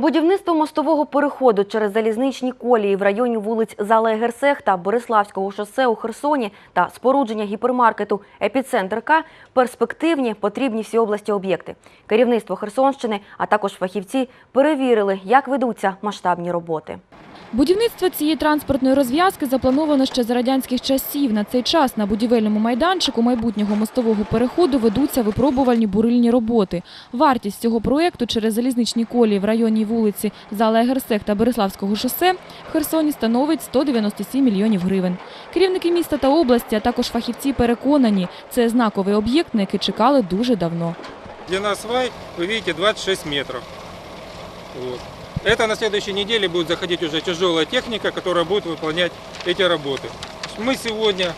Будівництво мостового переходу через залізничні колії в районі вулиць Зала Герсех та Бориславського шосе у Херсоні та спорудження гіпермаркету «Епіцентр К» – перспективні, потрібні всій області об'єкти. Керівництво Херсонщини, а також фахівці перевірили, як ведуться масштабні роботи. Будівництво цієї транспортної розв'язки заплановано ще за радянських часів. На цей час на будівельному майданчику майбутнього мостового переходу ведуться випробувальні бурильні роботи. Вартість цього проєкту через залізничні колії в районі вулиці Зала Егерсех та Береславського шосе в Херсоні становить 197 мільйонів гривень. Керівники міста та області, а також фахівці переконані, це знаковий об'єкт, на який чекали дуже давно. Длина свай, вы видите, 26 метров. Вот. Это на следующей неделе будет заходить уже тяжелая техника, которая будет выполнять эти работы. Мы сегодня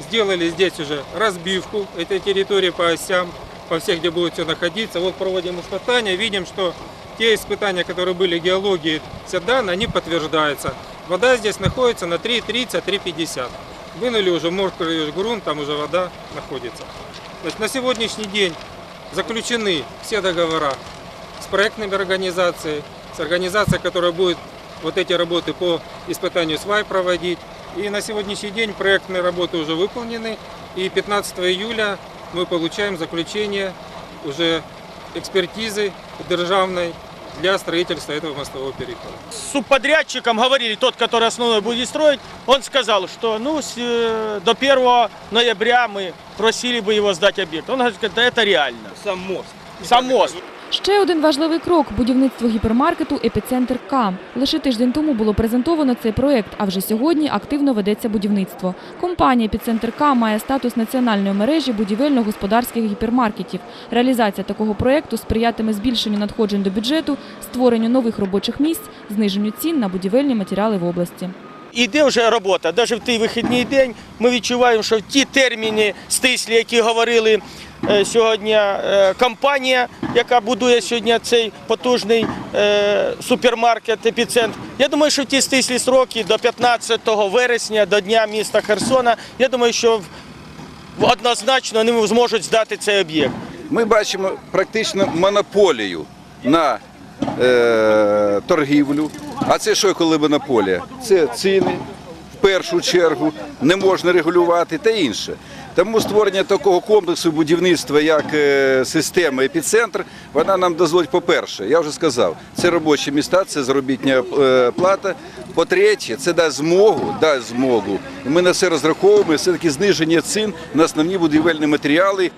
сделали здесь уже разбивку этой территории по осям, по всех, где будет все находиться. Вот проводим испытания, видим, что те испытания, которые были геологии, все данные, они подтверждаются. Вода здесь находится на 3,30-3,50. Вынули уже мокрый грунт, там уже вода находится. Значит, на сегодняшний день заключены все договора с проектными организациями, с организацией, которая будет вот эти работы по испытанию свай проводить. И на сегодняшний день проектные работы уже выполнены. И 15 июля мы получаем заключение уже экспертизы державной для строительства этого мостового перехода. с субподрядчиком говорили, тот, который основной будет строить, он сказал, что ну, с, э, до 1 ноября мы просили бы его сдать объект. Он говорит, да это реально. Сам мост. Сам мост. Ще один важливий крок – будівництво гіпермаркету «Епіцентр К». Лише тиждень тому було презентовано цей проєкт, а вже сьогодні активно ведеться будівництво. Компанія «Епіцентр К» має статус національної мережі будівельно-господарських гіпермаркетів. Реалізація такого проєкту сприятиме збільшенню надходжень до бюджету, створенню нових робочих місць, зниженню цін на будівельні матеріали в області. Іде вже робота. Навіть в той вихідний день ми відчуваємо, що ті терміни стислі, які говорили сьогодні е, компанія, яка будує сьогодні цей потужний е, супермаркет епіцентр. Я думаю, що ті стислі сроки до 15 вересня, до Дня міста Херсона, я думаю, що однозначно вони зможуть здати цей об'єкт. Ми бачимо практично монополію на е, торгівлю. А це що, коли монополія? Це ціни в першу чергу, не можна регулювати та інше. Тому створення такого комплексу будівництва, як е, система епіцентр, вона нам дозволить, по-перше, я вже сказав, це робочі міста, це заробітня е, плата. По-третє, це дасть змогу, дасть змогу. Ми на це розраховуємо, все таки зниження цін на основні будівельні матеріали.